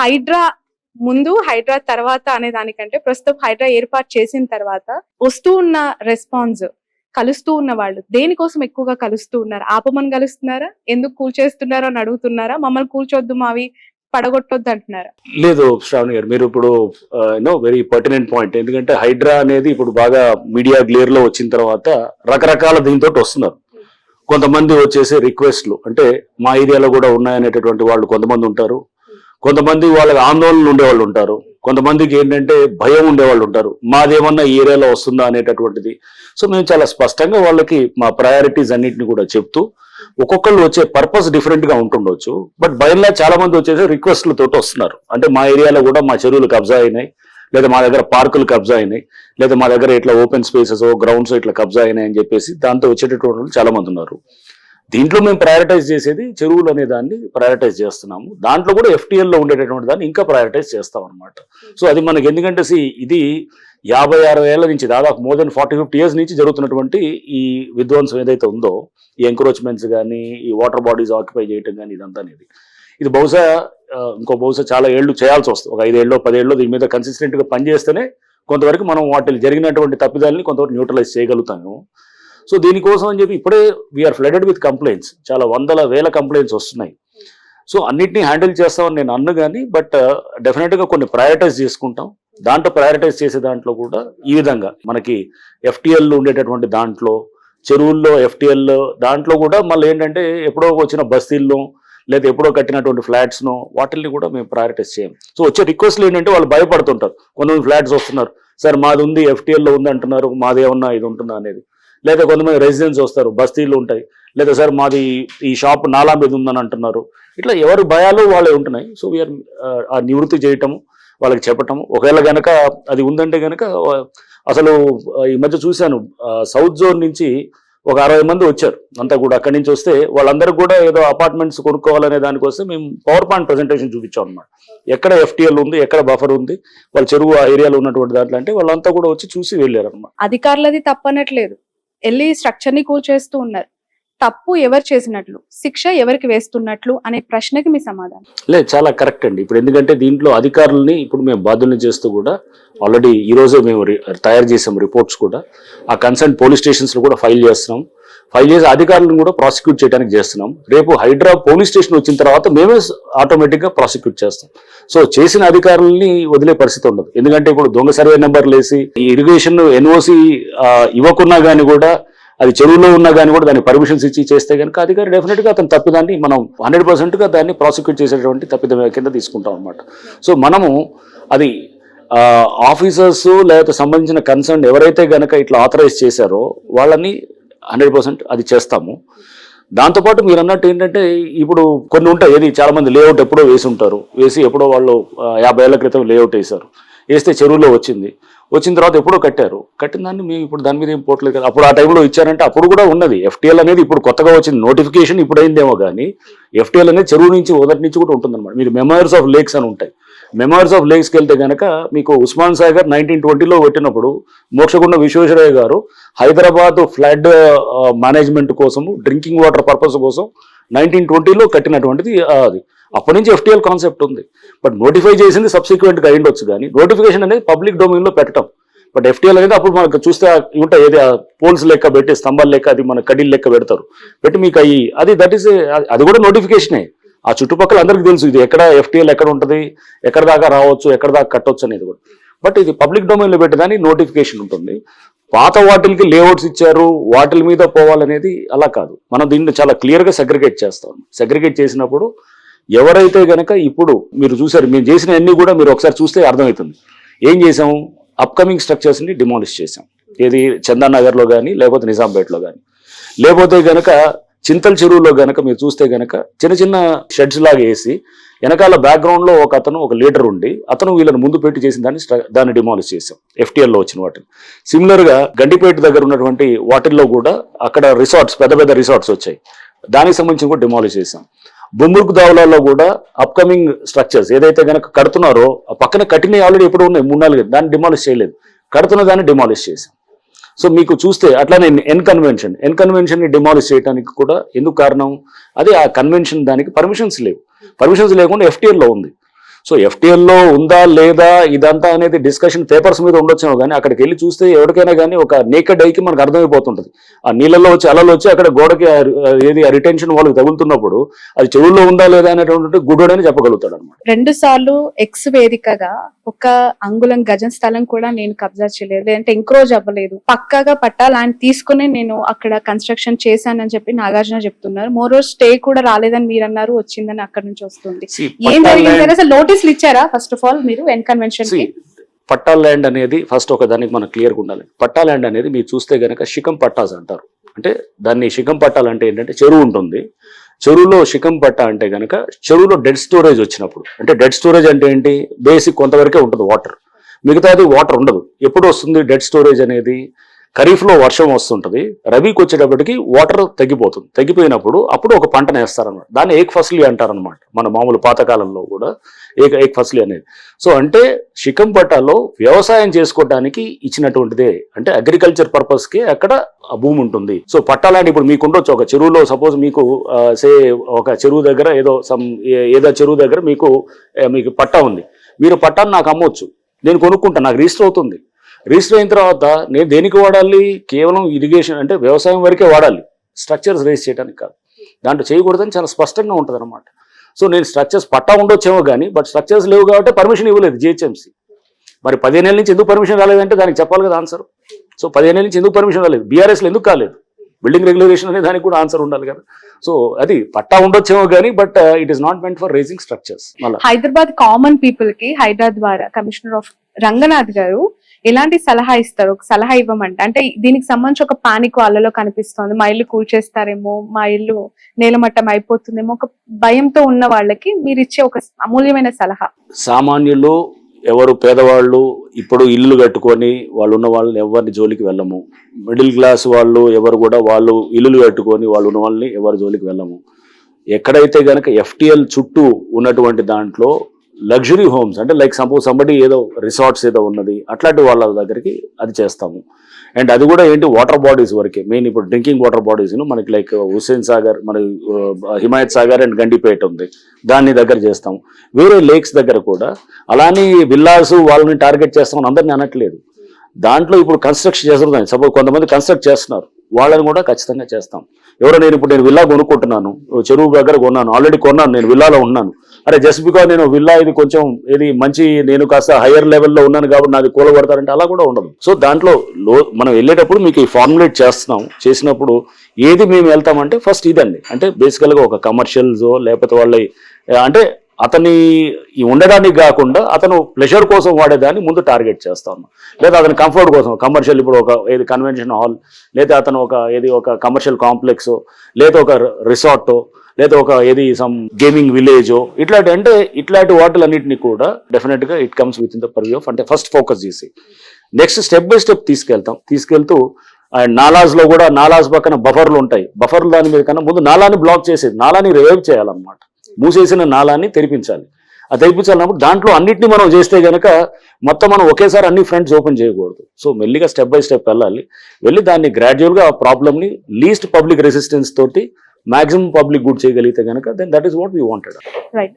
హైడ్రా ముందు హైడ్రా తర్వాత అనే దానికంటే ప్రస్తుతం హైడ్రా ఏర్పాటు చేసిన తర్వాత వస్తూ ఉన్న రెస్పాన్స్ కలుస్తూ ఉన్న వాళ్ళు దేనికోసం ఎక్కువగా కలుస్తూ ఉన్నారు? ఆపమని కలుస్తున్నారా? ఎందుకు కూల్చేస్తున్నారో అని అడుగుతున్నారా? మమ్మల్ని కూల్చొద్దు మావి పడగొట్టొద్దు అంటున్నారా? లేదు శ్రావణి గారు మీరు ఇప్పుడు నో వెరీ పర్టినెంట్ పాయింట్ ఎందుకంటే హైడ్రా అనేది ఇప్పుడు బాగా మీడియా గ్లేర్లో వచ్చిన తర్వాత రకరకాల దీంతో వస్తున్నారు. కొంతమంది వచ్చేసి రిక్వెస్ట్లు అంటే మా ఏరియాలో కూడా ఉన్నాయనేటటువంటి వాళ్ళు కొంతమంది ఉంటారు. కొంతమంది వాళ్ళకి ఆందోళనలు ఉండేవాళ్ళు ఉంటారు. కొంతమందికి ఏంటంటే భయం ఉండేవాళ్ళు ఉంటారు. మాదేమన్నా ఈ ఏరియాలో వస్తుందా అనేటటువంటిది. సో మేము చాలా స్పష్టంగా వాళ్ళకి మా ప్రయారిటీస్ అన్నిటిని కూడా చెప్తూ ఒక్కొక్కళ్ళు వచ్చే పర్పస్ డిఫరెంట్గా ఉంటుండొచ్చు. బట్ బయల్లా చాలా మంది వచ్చేసి రిక్వెస్ట్లతో వస్తున్నారు. అంటే మా ఏరియాలో కూడా మా చెరువులు కబ్జా అయినాయి. లేదా మా దగ్గర పార్కులు కబ్జా అయినాయి. లేదా మా దగ్గర ఇట్లా ఓపెన్ స్పేసెస్ గ్రౌండ్స్ ఇట్లా కబ్జా అయినాయి అని చెప్పేసి దాంతో వచ్చేటటువంటి వాళ్ళు చాలా మంది ఉన్నారు. దీంట్లో మేము ప్రయారిటైజ్ చేసేది చెరువులు అనే దాన్ని ప్రయారిటైజ్ చేస్తున్నాము. దాంట్లో కూడా ఎఫ్టీఎల్లో ఉండేటటువంటి దాన్ని ఇంకా ప్రయారిటైజ్ చేస్తాం అనమాట సో అది మనకి ఎందుకంటే ఇది యాభై అరవై ఏళ్ళ నుంచి దాదాపు more than forty fifty years నుంచి జరుగుతున్నటువంటి ఈ విధ్వంసం ఏదైతే ఉందో ఈ ఎంక్రోచ్మెంట్స్ కానీ ఈ వాటర్ బాడీస్ ఆక్యుపై చేయటం కానీ ఇదంతా అనేది. ఇది బహుశా ఇంకో బహుశా చాలా ఏళ్ళు చేయాల్సి వస్తుంది. ఒక ఐదేళ్ళు పదేళ్ళు దీని మీద కన్సిస్టెంట్గా గా పనిచేస్తేనే కొంతవరకు మనం వాటిని జరిగినటువంటి తప్పిదాలని కొంతవరకు న్యూట్రలైజ్ చేయగలుగుతాము. సో దీనికోసం అని చెప్పి ఇప్పుడే వీఆర్ ఫ్లడెడ్ విత్ కంప్లైంట్స్ చాలా వందల వేల కంప్లైంట్స్ వస్తున్నాయి. సో అన్నిటినీ హ్యాండిల్ చేస్తామని నేను అన్ను కానీ బట్ uh, డెఫినెట్గా కొన్ని ప్రయారిటైజ్ చేసుకుంటాం. దాంట్లో ప్రయారిటైజ్ చేసే దాంట్లో కూడా ఈ విధంగా మనకి ఎఫ్టిఎల్ ఉండేటటువంటి దాంట్లో చెరువుల్లో ఎఫ్టీఎల్లో దాంట్లో కూడా మళ్ళీ ఏంటంటే ఎప్పుడో వచ్చిన బస్తీల్లో లేదా ఎప్పుడో కట్టినటువంటి ఫ్లాట్స్ను వాటిల్ని కూడా మేము ప్రయారిటైజ్ చేయం. సో వచ్చే రిక్వెస్ట్లు ఏంటంటే వాళ్ళు భయపడుతుంటారు. కొంతమంది ఫ్లాట్స్ వస్తున్నారు. సార్ మాది ఉంది ఎఫ్టీఎల్లో ఉంది అంటున్నారు మాది ఏమన్నా ఇది ఉంటుందా? అనేది. లేదా కొంతమంది రెసిడెన్స్ వస్తారు బస్తీలు ఉంటాయి. లేదా సార్ మాది ఈ షాప్ నాలా మీద ఉందని అంటున్నారు. ఇట్లా ఎవరి భయాలు వాళ్ళే ఉంటున్నాయి. సో వీఆర్ uh, ఆ నివృత్తి చేయటము వాళ్ళకి చెప్పటము. ఒకవేళ కనుక అది ఉందంటే కనుక అసలు ఈ మధ్య చూశాను సౌత్ జోన్ నుంచి ఒక అరవై మంది వచ్చారు. అంతా కూడా అక్కడి నుంచి వస్తే వాళ్ళందరూ కూడా ఏదో అపార్ట్మెంట్స్ కొనుక్కోవాలనే దానికోసం మేము పవర్ పాయింట్ ప్రజెంటేషన్ చూపించాం అనమాట ఎక్కడ ఎఫ్టీఎల్ ఉంది ఎక్కడ బఫర్ ఉంది వాళ్ళ చెరువు ఆ ఏరియాలో ఉన్నటువంటి దాంట్లో అంటే వాళ్ళంతా కూడా వచ్చి చూసి వెళ్ళారు అనమాట అధికారులది తప్పనట్లేదు. వెళ్ళి స్ట్రక్చర్ని కూల్చేస్తూ ఉన్నారు. తప్పు ఎవరు చేసినట్లు శిక్ష ఎవరికి వేస్తున్నట్లు అనే ప్రశ్నకి మీ సమాధానం. లేదు చాలా కరెక్ట్ అండి. ఇప్పుడు ఎందుకంటే దీంట్లో అధికారులని ఇప్పుడు మేము బాధ్యుల్ని చేస్తూ కూడా ఆల్రెడీ ఈ రోజే మేము తయారు చేసాం రిపోర్ట్స్ కూడా. ఆ కన్సర్న్ పోలీస్ స్టేషన్స్లో కూడా ఫైల్ చేస్తున్నాం. ఫైల్ ఇయర్స్ అధికారులను కూడా ప్రాసిక్యూట్ చేయడానికి చేస్తున్నాం. రేపు హైడ్రా పోలీస్ స్టేషన్ వచ్చిన తర్వాత మేమే ఆటోమేటిక్గా ప్రాసిక్యూట్ చేస్తాం. సో చేసిన అధికారుల్ని వదిలే పరిస్థితి ఉండదు. ఎందుకంటే ఇప్పుడు దొంగ సర్వే నెంబర్లు వేసి ఈ ఇరిగేషన్ ఎన్ఓసి ఇవ్వకున్నా కానీ కూడా అది చెరువులో ఉన్నా కానీ కూడా దానికి పర్మిషన్స్ ఇచ్చి చేస్తే కనుక అధికారి డెఫినెట్గా అతను తప్పిదాన్ని మనం హండ్రెడ్ పర్సెంట్గా దాన్ని ప్రాసిక్యూట్ చేసేటువంటి తప్పిదం కింద తీసుకుంటాం అనమాట సో మనము అది ఆఫీసర్స్ లేకపోతే సంబంధించిన కన్సర్న్ ఎవరైతే కనుక ఇట్లా ఆథరైజ్ చేశారో వాళ్ళని హండ్రెడ్ పర్సెంట్ అది చేస్తాము. దాంతోపాటు మీరు అన్నట్టు ఏంటంటే ఇప్పుడు కొన్ని ఉంటాయి ఏది చాలామంది లేఅవుట్ ఎప్పుడో వేసి ఉంటారు. వేసి ఎప్పుడో వాళ్ళు యాభై ఏళ్ళ క్రితం లేఅవుట్ వేశారు. వేస్తే చెరువులో వచ్చింది. వచ్చిన తర్వాత ఎప్పుడో కట్టారు. కట్టిన దాన్ని మేము ఇప్పుడు దాని మీద ఏం పోవట్లేదు కదా. అప్పుడు ఆ టైంలో ఇచ్చారంటే అప్పుడు కూడా ఉన్నది. ఎఫ్టీఎల్ అనేది ఇప్పుడు కొత్తగా వచ్చింది నోటిఫికేషన్ ఇప్పుడు అయిందేమో కానీ ఎఫ్టీఎల్ అనేది చెరువు నుంచి మొదటి నుంచి కూడా ఉంటుందన్నమాట. మీరు మెమోరీస్ ఆఫ్ లేక్స్ అని ఉంటాయి. మెమోరీస్ ఆఫ్ లేక్స్కి వెళ్తే కనుక మీకు ఉస్మాన్ సాగర్ నైన్టీన్ ట్వంటీలో పెట్టినప్పుడు మోక్షగుండ విశ్వేశ్వరయ్య గారు హైదరాబాద్ ఫ్లడ్ మేనేజ్మెంట్ కోసము డ్రింకింగ్ వాటర్ పర్పస్ కోసం నైన్టీన్ ట్వంటీలో కట్టినటువంటిది అది. అప్పటి నుంచి ఎఫ్టీఎల్ కాన్సెప్ట్ ఉంది. బట్ నోటిఫై చేసింది సబ్సిక్వెంట్గా అయిండొచ్చు కానీ నోటిఫికేషన్ అనేది పబ్లిక్ డొమైన్లో పెట్టడం బట్ ఎఫ్టీఎల్ అనేది అప్పుడు మనకు చూస్తే ఉంటాయి ఏది పోల్స్ లెక్క పెట్టి స్తంభాలు లెక్క అది మన కడీలు లెక్క పెడతారు. పెట్టి మీకు అయ్యి అది దట్ ఈస్ అది కూడా నోటిఫికేషనే ఆ చుట్టుపక్కల అందరికీ తెలుసు ఇది ఎక్కడ ఎఫ్టీఎల్ ఎక్కడ ఉంటుంది ఎక్కడ దాకా రావచ్చు ఎక్కడ దాకా కట్టొచ్చు అనేది కూడా. బట్ ఇది పబ్లిక్ డొమైన్లో పెట్టేదానికి నోటిఫికేషన్ ఉంటుంది. పాత వాటిల్కి లేఅవుట్స్ ఇచ్చారు వాటిల మీద పోవాలనేది అలా కాదు. మనం దీన్ని చాలా క్లియర్గా సెగ్రిగేట్ చేస్తాం. సెగ్రిగేట్ చేసినప్పుడు ఎవరైతే గనక ఇప్పుడు మీరు చూసారు మేము చేసిన అన్ని కూడా మీరు ఒకసారి చూస్తే అర్థమవుతుంది. ఏం చేసాము అప్కమింగ్ స్ట్రక్చర్స్ని డిమాలిష్ చేసాం. ఏది చందానగర్లో కానీ లేకపోతే నిజాంపేటలో కానీ లేకపోతే గనక చింతల చెరువులో గనక మీరు చూస్తే గనక చిన్న చిన్న షెడ్స్ లాగా వేసి వెనకాల బ్యాక్గ్రౌండ్లో ఒక అతను ఒక లీడర్ ఉండి అతను వీళ్ళని ముందు పెట్టి చేసిన దాన్ని దాన్ని డిమాలిష్ చేశాం ఎఫ్టీఎల్లో వచ్చిన వాటిని. సిమిలర్గా గండిపేట దగ్గర ఉన్నటువంటి వాటిల్లో కూడా అక్కడ రిసార్ట్స్ పెద్ద పెద్ద రిసార్ట్స్ వచ్చాయి. దానికి సంబంధించి కూడా డిమాలిష్ చేశాం. బొమ్మురుకు దావులలో కూడా అప్కమింగ్ స్ట్రక్చర్స్ ఏదైతే గనక కడుతున్నారో ఆ పక్కన కట్టినవి ఆల్రెడీ ఎప్పుడు ఉన్నాయి మూడు నాలుగు దాన్ని డిమాలిష్ చేయలేదు. కడుతున్న దాన్ని డిమాలిష్ చేశాం. సో మీకు చూస్తే అట్లానే ఎన్ కన్వెన్షన్ ఎన్ కన్వెన్షన్ని డిమాలిష్ చేయడానికి కూడా ఎందుకు కారణం? అది ఆ కన్వెన్షన్ దానికి పర్మిషన్స్ లేవు. పర్మిషన్స్ లేకుండా ఎఫ్టీఎల్లో ఉంది. సో ఎఫ్టీఎల్లో ఉందా లేదా ఇదంతా అనేది డిస్కషన్ పేపర్స్ మీద ఉండొచ్చేమో కానీ అక్కడికి వెళ్ళి చూస్తే ఎవరికైనా కానీ ఒక నేకెడ్ ఐకి మనకు అర్థమైపోతుంటుంది. ఆ నీళ్ళలో వచ్చి అలలు వచ్చి అక్కడ గోడకి ఆ ఏది రిటెన్షన్ వాళ్ళకి తగులుతున్నప్పుడు అది చెవుల్లో ఉందా లేదా అనేటువంటి గుడ్డోడని చెప్పగలుగుతాడు అనమాట రెండు సార్లు ఎక్స్ వేదికగా ఒక అంగుళం గజం స్థలం కూడా నేను కబ్జా చేయలేదు. లేదంటే ఎంక్రోజ్ అవ్వలేదు. పక్కాగా పట్టా ల్యాండ్ తీసుకుని నేను అక్కడ కన్స్ట్రక్షన్ చేశానని చెప్పి నాగార్జున చెప్తున్నారు. మోరో స్టే కూడా రాలేదని మీరు అన్నారు వచ్చిందని అక్కడ నుంచి వస్తుంది. ఏం జరిగింది అసలు నోటీసులు ఇచ్చారా? ఫస్ట్ ఆఫ్ ఆల్ మీరు ఎన్ కన్వెన్షన్కి? పట్టా ల్యాండ్ అనేది ఫస్ట్ ఒక దానికి మనకు క్లియర్గా ఉండాలి. పట్టా ల్యాండ్ అనేది మీరు చూస్తే గనక శిఖం పట్టాస్ అంటారు. అంటే దాన్ని శిఖం పట్టాలు అంటే ఏంటంటే చెరువు ఉంటుంది. చెరువులో శిఖం పట్ట అంటే కనుక చెరువులో డెడ్ స్టోరేజ్ వచ్చినప్పుడు అంటే డెడ్ స్టోరేజ్ అంటే ఏంటి? బేసిక్ కొంతవరకే ఉంటుంది వాటర్ మిగతాది వాటర్ ఉండదు. ఎప్పుడు వస్తుంది డెడ్ స్టోరేజ్ అనేది? ఖరీఫ్లో వర్షం వస్తుంటుంది రబీకి వచ్చేటప్పటికి వాటర్ తగ్గిపోతుంది తగ్గిపోయినప్పుడు అప్పుడు ఒక పంటను వేస్తారనమాట దాన్ని ఏక్ ఫసలి అంటారనమాట మన మామూలు పాతకాలంలో కూడా ఏక ఏక్ ఫసలి అనేది. సో అంటే షికంపట్టాలో వ్యవసాయం చేసుకోవడానికి ఇచ్చినటువంటిదే. అంటే అగ్రికల్చర్ పర్పస్కి అక్కడ ఆ భూమి ఉంటుంది. సో పట్టాలంటే ఇప్పుడు మీకు ఉండొచ్చు. ఒక చెరువులో సపోజ్ మీకు సే ఒక చెరువు దగ్గర ఏదో సమ్ ఏదో చెరువు దగ్గర మీకు మీకు పట్టా ఉంది. మీరు పట్టాను నాకు అమ్మొచ్చు. నేను కొనుక్కుంటాను నాకు రిజిస్టర్ అవుతుంది. రిజిస్టర్ అయిన తర్వాత నేను దేనికి వాడాలి? కేవలం ఇరిగేషన్ అంటే వ్యవసాయం వరకే వాడాలి. స్ట్రక్చర్స్ రేస్ చేయడానికి కాదు. దాంట్లో చేయకూడదని చాలా స్పష్టంగా ఉంటుంది అనమాట సో నేను స్ట్రక్చర్స్ పట్టా ఉండొచ్చేమో కానీ బట్ స్ట్రక్చర్స్ లేవు కాబట్టి పర్మిషన్ ఇవ్వలేదు జిహెచ్ఎంసీ మరి పదిహేనేళ్ళ నుంచి ఎందుకు పర్మిషన్ రాలేదంటే దానికి చెప్పాలి కదా ఆన్సర్ సో పదిహేనేళ్ళ నుంచి ఎందుకు పర్మిషన్ రాలేదు? బీఆర్ఎస్లో ఎందుకు కాలేదు? బిల్డింగ్ రెగ్యులేషన్ అనే దానికి కూడా ఆన్సర్ ఉండాలి కదా. సో అది పట్టా ఉండొచ్చేమో కానీ but it is not meant for racing structures మళ్ళీ హైదరాబాద్ కామన్ పీపుల్కి హైదరాబాద్ ద్వారా కమిషనర్ ఆఫ్ రంగనాథ్ గారు ఎలాంటి సలహా ఇస్తారు? ఒక సలహా ఇవ్వమంటే అంటే దీనికి సంబంధించి ఒక పానిక్ వాళ్ళలో కనిపిస్తోంది. మా ఇల్లు కూల్చేస్తారేమో మా ఇల్లు నేలమట్టం అయిపోతుందేమో ఒక భయంతో ఉన్న వాళ్ళకి మీరు ఇచ్చే ఒక అమూల్యమైన సలహా. సామాన్యులు ఎవరు పేదవాళ్ళు ఇప్పుడు ఇల్లు కట్టుకొని వాళ్ళు ఉన్న వాళ్ళని ఎవరిని జోలికి వెళ్ళము. మిడిల్ క్లాస్ వాళ్ళు ఎవరు కూడా వాళ్ళు ఇల్లులు కట్టుకొని వాళ్ళు ఉన్న వాళ్ళని ఎవరి జోలికి వెళ్ళము. ఎక్కడైతే గనక ఎఫ్టిఎల్ చుట్టూ ఉన్నటువంటి దాంట్లో లగ్జరీ హోమ్స్ అంటే లైక్ సపోజ్ సంబడి ఏదో రిసార్ట్స్ ఏదో ఉన్నది అట్లాంటి వాళ్ళ దగ్గరికి అది చేస్తాము. అండ్ అది కూడా ఏంటి వాటర్ బాడీస్ వరకే. మెయిన్ ఇప్పుడు డ్రింకింగ్ వాటర్ బాడీస్ను మనకి లైక్ హుస్సేన్ సాగర్ మన హిమాయత్ సాగర్ అండ్ గండిపేట ఉంది. దాన్ని దగ్గర చేస్తాం వేరే లేక్స్ దగ్గర కూడా అలానే విల్లాస్ వాళ్ళని టార్గెట్ చేస్తామని అందరిని అనట్లేదు. దాంట్లో ఇప్పుడు కన్స్ట్రక్షన్ చేస్తున్నారు. సపోజ్ కొంతమంది కన్స్ట్రక్ట్ చేస్తున్నారు. వాళ్ళని కూడా ఖచ్చితంగా చేస్తాం. ఎవరో నేను ఇప్పుడు నేను విల్లా కొనుక్కుంటున్నాను చెరువు దగ్గర కొన్నాను ఆల్రెడీ కొన్నాను నేను విల్లాలో ఉన్నాను. అరే జస్ట్ బికాజ్ నేను విల్లా ఇది కొంచెం ఇది మంచి నేను కాస్త హైయర్ లెవెల్లో ఉన్నాను కాబట్టి నాది కూలగొడతారంటే అలా కూడా ఉండదు. సో దాంట్లో లో మనం వెళ్ళేటప్పుడు మీకు ఈ ఫార్ములేట్ చేస్తున్నాం. చేసినప్పుడు ఏది మేము వెళ్తామంటే ఫస్ట్ ఇదండి. అంటే బేసికల్గా ఒక కమర్షియల్స్ లేకపోతే వాళ్ళ అంటే అతని ఉండడానికి కాకుండా అతను ప్లెషర్ కోసం వాడేదాన్ని ముందు టార్గెట్ చేస్తా ఉన్నాం లేదా అతని కంఫర్ట్ కోసం కమర్షియల్ ఇప్పుడు ఒక ఏది కన్వెన్షన్ హాల్ లేదా అతను ఒక ఏది ఒక కమర్షియల్ కాంప్లెక్స్ లేదా ఒక రిసార్ట్ లేదా ఒక ఏది సమ్ గేమింగ్ విలేజ్ ఇట్లాంటి అంటే ఇట్లాంటి వాటిలన్నింటినీ కూడా డెఫినెట్గా it comes with in the purview of అంటే ఫస్ట్ ఫోకస్ చేసి. నెక్స్ట్ స్టెప్ బై స్టెప్ తీసుకెళ్తాం. తీసుకెళ్తూ అండ్ నాలాజ్లో కూడా నాలాజ్ పక్కన బఫర్లు ఉంటాయి. బఫర్లు దాని మీద కన్నా ముందు నాలాని బ్లాక్ చేసేది. నాలాని రివైవ్ చేయాలన్నమాట. మూసేసిన నాలాన్ని తెరిపించాలి. ఆ తెరిపించాలన్నప్పుడు దాంట్లో అన్నింటినీ మనం చేస్తే కనుక మొత్తం మనం ఒకేసారి అన్ని ఫ్రంట్స్ ఓపెన్ చేయకూడదు. సో మెల్లిగా స్టెప్ బై స్టెప్ వెళ్ళాలి. వెళ్ళి దాన్ని గ్రాడ్యువల్గా ఆ ప్రాబ్లమ్ని లీస్ట్ పబ్లిక్ రెసిస్టెన్స్ తోటి మాక్సిమం పబ్లిక్ గుడ్ చేయగలిగితే కనుక then that is what we wanted right